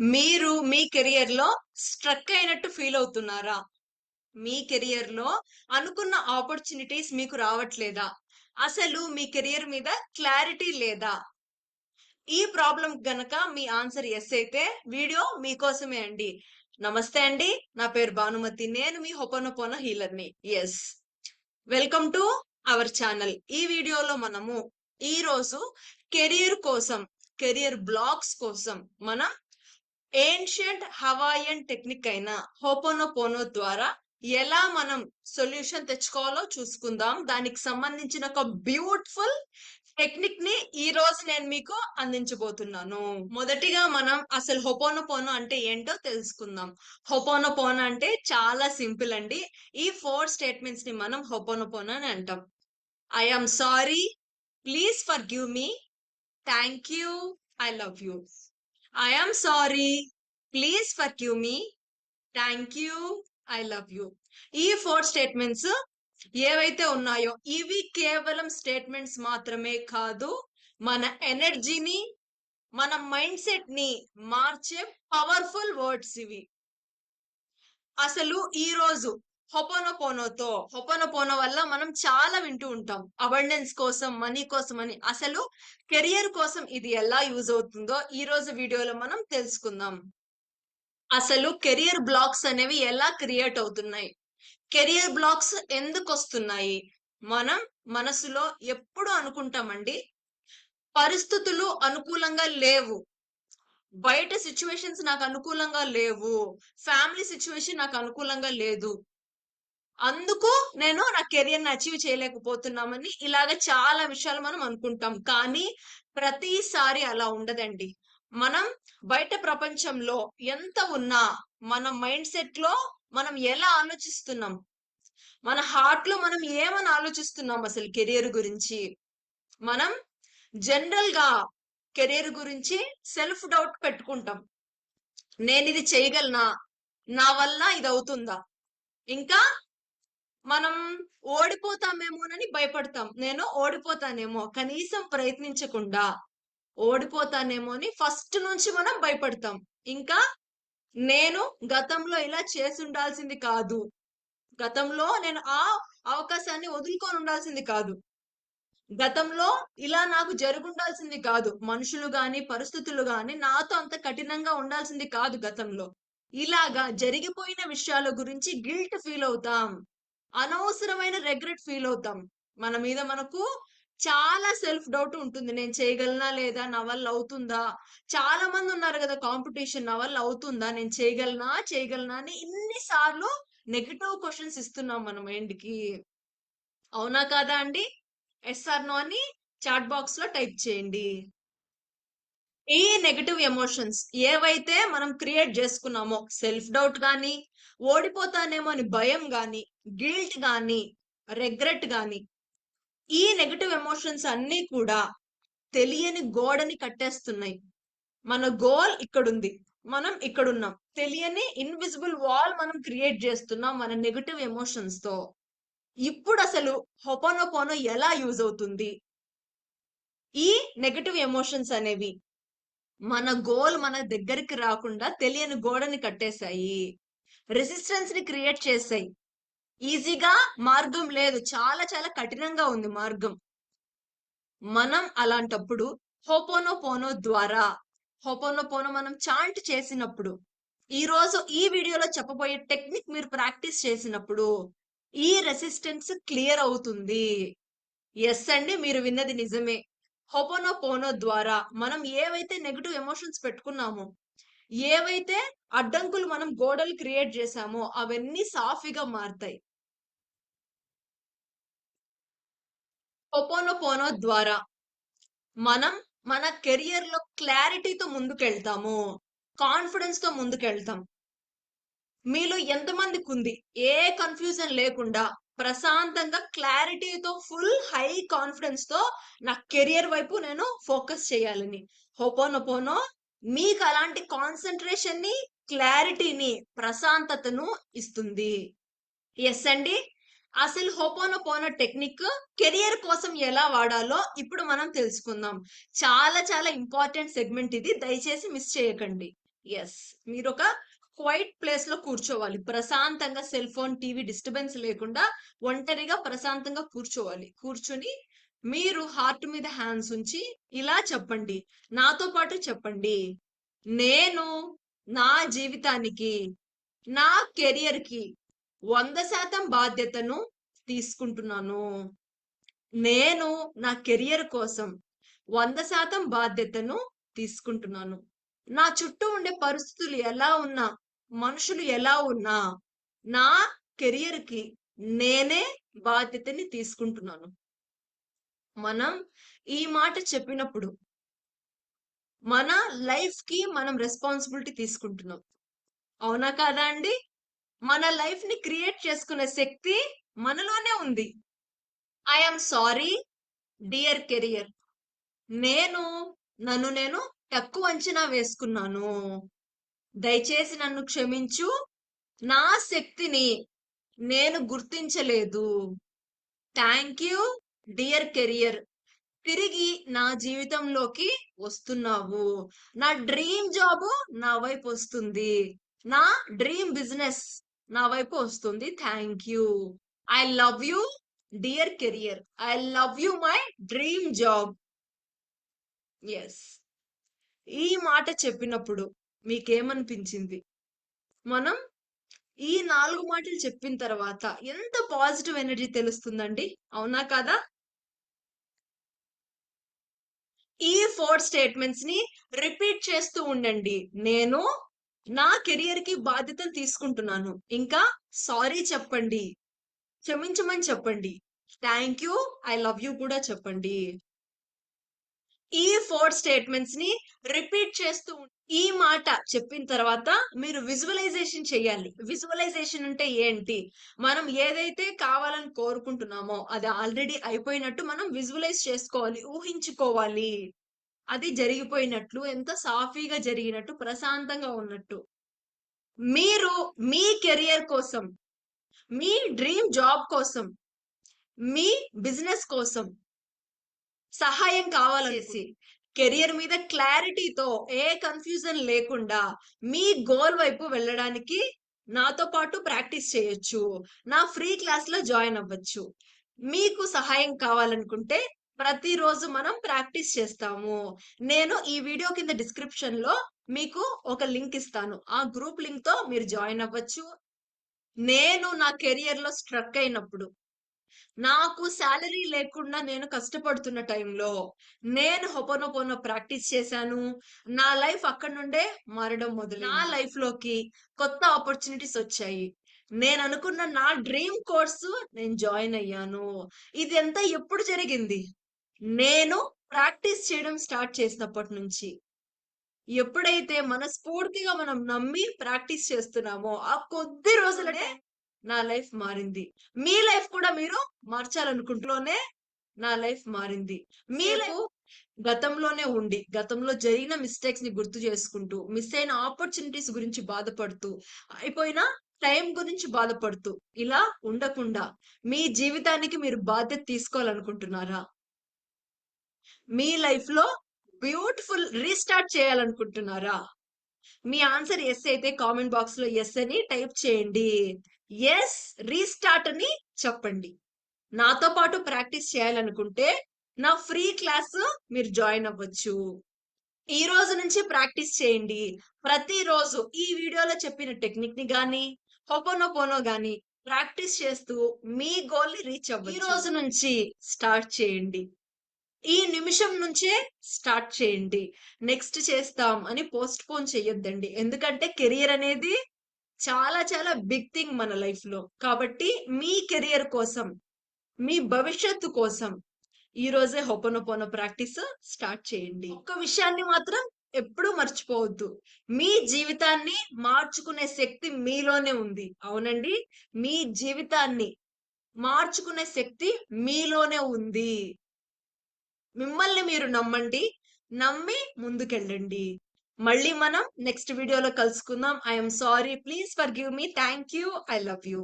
మీరు మీ కెరియర్‌లో స్ట్రక్ అయినట్టు ఫీల్ అవుతున్నారా? మీ కెరియర్‌లో అనుకున్న ఆపర్చునిటీస్ మీకు రావట్లేదా? అసలు మీ కెరియర్ మీద క్లారిటీ లేదా? ఈ ప్రాబ్లం గనక మీ ఆన్సర్ ఎస్ అయితే వీడియో మీకోసమే అండి. నమస్తే అండి. నా పేరు భానుమతి. నేను మీ ho'oponopono హీలర్‌ని. Yes welcome to our channel. ఈ వీడియోలో మనము ఈ రోజు కెరియర్ కోసం, కెరియర్ బ్లాక్స్ కోసం మనం ఏన్షియంట్ హవాయియన్ టెక్నిక్ అయిన హోపోనోపోనో ద్వారా ఎలా మనం సొల్యూషన్ తెచ్చుకోవాలో చూసుకుందాం. దానికి సంబంధించిన ఒక బ్యూటిఫుల్ టెక్నిక్ని ఈ రోజు నేను మీకు అందించబోతున్నాను. మొదటిగా మనం అసలు హొపోనోపోనో అంటే ఏంటో తెలుసుకుందాం. హొపోనోపోనో అంటే చాలా సింపుల్ అండి. ఈ ఫోర్ స్టేట్మెంట్స్ని మనం హొపోనోపోనో అని అంటాం. I am sorry, please forgive me, thank you, I love you. I am sorry, please forgive me, thank you, I love you. ఈ ఫోర్ స్టేట్మెంట్స్ ఏవైతే ఉన్నాయో ఇవి కేవలం స్టేట్మెంట్స్ మాత్రమే కాదు. మన ఎనర్జీని, మన మైండ్ సెట్‌ని మార్చే పవర్‌ఫుల్ వర్డ్స్ ఇవి. అసలు ఈ రోజు హొపోనోపోనోతో హొపోనోపోనో వల్ల మనం చాలా వింటూ ఉంటాం. అబండెన్స్ కోసం, మనీ కోసం అని. అసలు కెరియర్ కోసం ఇది ఎలా యూజ్ అవుతుందో ఈ రోజు వీడియోలో మనం తెలుసుకుందాం. అసలు కెరియర్ బ్లాక్స్ అనేవి ఎలా క్రియేట్ అవుతున్నాయి? కెరియర్ బ్లాక్స్ ఎందుకొస్తున్నాయి? మనం మనసులో ఎప్పుడు అనుకుంటామండి. పరిస్థితులు అనుకూలంగా లేవు. బయట సిచ్యువేషన్స్ నాకు అనుకూలంగా లేవు. ఫ్యామిలీ సిచ్యువేషన్ నాకు అనుకూలంగా లేదు. అందుకు నేను నా కెరియర్‌ని అచీవ్ చేయలేకపోతున్నామని ఇలాగ చాలా విషయాలు మనం అనుకుంటాం. కానీ ప్రతిసారి అలా ఉండదండి. మనం బయట ప్రపంచంలో ఎంత ఉన్నా మన మైండ్ సెట్లో మనం ఎలా ఆలోచిస్తున్నాం? మన హార్ట్లో మనం ఏమని ఆలోచిస్తున్నాం అసలు కెరియర్ గురించి? మనం జనరల్‌గా కెరియర్ గురించి సెల్ఫ్ డౌట్ పెట్టుకుంటాం. నేను ఇది చేయగలనా? నా వల్ల ఇది అవుతుందా ఇంకా మనం ఓడిపోతామేమోనని భయపడతాం. నేను ఓడిపోతానేమో, కనీసం ప్రయత్నించకుండా ఓడిపోతానేమో అని ఫస్ట్ నుంచి మనం భయపడతాం. ఇంకా నేను గతంలో ఇలా చేసుండాల్సింది కాదు. గతంలో నేను ఆ అవకాశాన్ని వదులుకొని ఉండాల్సింది కాదు. గతంలో ఇలా నాకు జరుగుండాల్సింది కాదు. మనుషులు గాని, పరిస్థితులు గాని నాతో అంత కఠినంగా ఉండాల్సింది కాదు గతంలో. ఇలాగా జరిగిపోయిన విషయాల గురించి గిల్ట్ ఫీల్ అవుతాం. అనవసరమైన రిగ్రెట్ ఫీల్ అవుతాం. మన మీద మనకు చాలా సెల్ఫ్ డౌట్ ఉంటుంది. నేను చేయగలనా లేదా? నా వల్ల అవుతుందా? చాలా మంది ఉన్నారు కదా కాంపిటీషన్ నా వల్ల అవుతుందా? నేను చేయగలనా? చేయగలనా? అని ఇన్ని సార్లు క్వశ్చన్స్ ఇస్తున్నాం మన మైండ్‌కి. అవునా కాదా అండి? ఎస్ఆర్ ఆర్ నో అని చాట్ బాక్స్‌లో టైప్ చేయండి. ఈ నెగిటివ్ ఎమోషన్స్ ఏవైతే మనం క్రియేట్ చేసుకున్నామో సెల్ఫ్ డౌట్ కానీ ఓడిపోతానేమో అని భయం గాని, గిల్ట్ గాని, రిగ్రెట్ గాని, ఈ నెగటివ్ ఎమోషన్స్ అన్నీ కూడా తెలియని గోడని కట్టేస్తున్నాయి. మన గోల్ ఇక్కడుంది. మనం ఇక్కడున్నాం. తెలియని ఇన్విజిబుల్ వాల్ మనం క్రియేట్ చేస్తున్నాం మన నెగటివ్ ఎమోషన్స్తో ఇప్పుడు అసలు హొపోనోపోనో ఎలా యూజ్ అవుతుంది? ఈ నెగటివ్ ఎమోషన్స్ అనేవి మన గోల్ మన దగ్గరికి రాకుండా తెలియని గోడని కట్టేశాయి. రెసిస్టెన్స్ని క్రియేట్ చేస్తాయి ఈజీగా మార్గం లేదు. చాలా చాలా కఠినంగా ఉంది మార్గం. మనం అలాంటప్పుడు హొపోనోపోనో ద్వారా హొపోనోపోనో మనం చాంట్ చేసినప్పుడు, ఈ రోజు ఈ వీడియోలో చెప్పబోయే టెక్నిక్ మీరు ప్రాక్టీస్ చేసినప్పుడు ఈ రెసిస్టెన్స్ క్లియర్ అవుతుంది. ఎస్ అండి. మీరు విన్నది నిజమే. హొపోనోపోనో ద్వారా మనం ఏవైతే నెగిటివ్ ఎమోషన్స్ పెట్టుకున్నామో, ఏవైతే అడ్డంకులు మనం గోడలు క్రియేట్ చేశామో అవన్నీ సాఫీగా మారుతాయి హొపోనోపోనో ద్వారా మనం మన కెరియర్‌లో క్లారిటీతో ముందుకెళ్తాము. కాన్ఫిడెన్స్‌తో ముందుకెళ్తాం. మీలో ఎంతమందికుంది ఏ కన్‌ఫ్యూజన్ లేకుండా ప్రశాంతంగా క్లారిటీతో ఫుల్ హై కాన్ఫిడెన్స్తో నా కెరియర్ వైపు నేను ఫోకస్ చేయాలని. హొపోనోపోనో మీకు అలాంటి కాన్సంట్రేషన్‌ని, క్లారిటీని, ప్రశాంతతను ఇస్తుంది. ఎస్ అండి. అసలు హోపోనోపోనో టెక్నిక్ కెరియర్ కోసం ఎలా వాడాలో ఇప్పుడు మనం తెలుసుకుందాం. చాలా చాలా ఇంపార్టెంట్ సెగ్మెంట్ ఇది. దయచేసి మిస్ చేయకండి. ఎస్ మీరు ఒక క్వైట్ ప్లేస్‌లో కూర్చోవాలి. ప్రశాంతంగా సెల్ ఫోన్, టీవీ డిస్టర్బెన్స్ లేకుండా ఒంటరిగా ప్రశాంతంగా కూర్చోవాలి. కూర్చొని మీరు హార్ట్ మీద హ్యాండ్స్ ఉంచి ఇలా చెప్పండి. నాతో పాటు చెప్పండి. నేను నా జీవితానికి, నా కెరియర్‌కి 100% బాధ్యతను తీసుకుంటున్నాను. నేను నా కెరియర్ కోసం 100% బాధ్యతను తీసుకుంటున్నాను. నా చుట్టూ ఉండే పరిస్థితులు ఎలా ఉన్నా, మనుషులు ఎలా ఉన్నా, నా కెరియర్‌కి నేనే బాధ్యతని తీసుకుంటున్నాను. మనం ఈ మాట చెప్పినప్పుడు మన లైఫ్కి మనం రెస్పాన్సిబిలిటీ తీసుకుంటున్నాం. అవునా కాదా అండి? మన లైఫ్‌ని క్రియేట్ చేసుకునే శక్తి మనలోనే ఉంది. I am sorry dear career. నేను నన్ను నేను తక్కువ అంచనా వేసుకున్నాను. దయచేసి నన్ను క్షమించు. నా శక్తిని నేను గుర్తించలేదు. Thank you dear career. తిరిగి నా జీవితంలోకి వస్తున్నావు. నా డ్రీమ్ జాబ్ నా వైపు వస్తుంది నా డ్రీమ్ బిజినెస్ నా వైపు వస్తుంది. Thank you. I love you dear career. I love you my dream job. Yes ఈ మాట చెప్పినప్పుడు మీకేమనిపించింది? మనం ఈ నాలుగు మాటలు చెప్పిన తర్వాత ఎంత పాజిటివ్ ఎనర్జీ తెలుస్తుందండి. అవునా కదా ఈ 4 స్టేట్మెంట్స్‌ని రిపీట్ చేస్తూ ఉండండి. నేను నా కెరియర్‌కి బాధ్యతలు తీసుకుంటున్నాను. ఇంకా సారీ చెప్పండి. క్షమించమని చెప్పండి. Thank you, I love you కూడా చెప్పండి. ఈ 4 స్టేట్మెంట్స్‌ని రిపీట్ చేస్తూ ఈ మాట చెప్పిన తర్వాత మీరు విజువలైజేషన్ చేయాలి. విజువలైజేషన్ అంటే ఏంటి? మనం ఏదైతే కావాలని కోరుకుంటున్నామో అది ఆల్రెడీ అయిపోయినట్టు మనం విజువలైజ్ చేసుకోవాలి. ఊహించుకోవాలి. అది జరిగిపోయినట్లు, ఎంత సాఫీగా జరిగినట్టు, ప్రశాంతంగా ఉన్నట్టు. మీరు మీ కెరియర్ కోసం, మీ డ్రీమ్ జాబ్ కోసం, మీ బిజినెస్ కోసం సహాయం కావాలనేసి కెరియర్ మీద క్లారిటీతో ఏ కన్‌ఫ్యూజన్ లేకుండా మీ గోల్ వైపు వెళ్ళడానికి నాతో పాటు ప్రాక్టీస్ చేయొచ్చు. నా ఫ్రీ క్లాస్‌లో జాయిన్ అవ్వచ్చు. మీకు సహాయం కావాలనుకుంటే ప్రతిరోజు మనం ప్రాక్టీస్ చేస్తాము. నేను ఈ వీడియో కింద డిస్క్రిప్షన్‌లో మీకు ఒక లింక్ ఇస్తాను. ఆ గ్రూప్ లింక్‌తో మీరు జాయిన్ అవ్వచ్చు. నేను నా కెరియర్‌లో స్ట్రక్ అయినప్పుడు, నాకు శాలరీ లేకుండా నేను కష్టపడుతున్న టైంలో నేను హొపోనోపోనో ప్రాక్టీస్ చేశాను. నా లైఫ్ అక్కడి నుండే మారడం మొదలు నా లైఫ్లోకి కొత్త ఆపర్చునిటీస్ వచ్చాయి. నేను అనుకున్న నా డ్రీమ్ కోర్సు నేను జాయిన్ అయ్యాను. ఇది ఎంత ఎప్పుడు జరిగింది? నేను ప్రాక్టీస్ చేయడం స్టార్ట్ చేసినప్పటి నుంచి. ఎప్పుడైతే మనస్ఫూర్తిగా మనం నమ్మి ప్రాక్టీస్ చేస్తున్నామో, ఆ కొద్ది రోజులనే నా లైఫ్ మారింది. మీ లైఫ్ కూడా మీరు మార్చాలనుకుంటూనే నా లైఫ్ మారింది. మీ లైఫ్ గతంలోనే ఉండి, గతంలో జరిగిన మిస్టేక్స్‌ని గుర్తు చేసుకుంటూ, మిస్ అయిన ఆపర్చునిటీస్ గురించి బాధపడుతూ, అయిపోయిన టైం గురించి బాధపడుతూ, ఇలా ఉండకుండా మీ జీవితానికి మీరు బాధ్యత తీసుకోవాలనుకుంటున్నారా? మీ లైఫ్‌లో బ్యూటిఫుల్ రీస్టార్ట్ చేయాలనుకుంటున్నారా? మీ ఆన్సర్ యెస్ అయితే కామెంట్ బాక్స్‌లో యెస్ అని టైప్ చేయండి. ఎస్ రీస్టార్ట్ అని చెప్పండి. నాతో పాటు ప్రాక్టీస్ చేయాలనుకుంటే నా ఫ్రీ క్లాస్ మీరు జాయిన్ అవ్వచ్చు. ఈ రోజు నుంచి ప్రాక్టీస్ చేయండి. ప్రతిరోజు ఈ వీడియోలో చెప్పిన టెక్నిక్ని గాని, హొపోనోపోనో గాని ప్రాక్టీస్ చేస్తూ మీ గోల్‌ని రీచ్ అవ్వచ్చు. ఈ రోజు నుంచి స్టార్ట్ చేయండి. ఈ నిమిషం నుంచే స్టార్ట్ చేయండి. నెక్స్ట్ చేస్తాం అని పోస్ట్‌పోన్ చేయొద్దండి. ఎందుకంటే కెరియర్ అనేది చాలా చాలా బిగ్ థింగ్ మన లైఫ్‌లో. కాబట్టి మీ కెరియర్ కోసం, మీ భవిష్యత్తు కోసం ఈ రోజే హొపోనోపోనో ప్రాక్టీస్ స్టార్ట్ చేయండి. ఒక విషయాన్ని మాత్రం ఎప్పుడూ మర్చిపోవద్దు. మీ జీవితాన్ని మార్చుకునే శక్తి మీలోనే ఉంది. అవునండి. మీ జీవితాన్ని మార్చుకునే శక్తి మీలోనే ఉంది. మిమ్మల్ని మీరు నమ్మండి. నమ్మి ముందుకెళ్ళండి. మళ్ళీ మనం నెక్స్ట్ వీడియోలో కలుసుకుందాం. I sorry. Please forgive me. Thank you. I love you.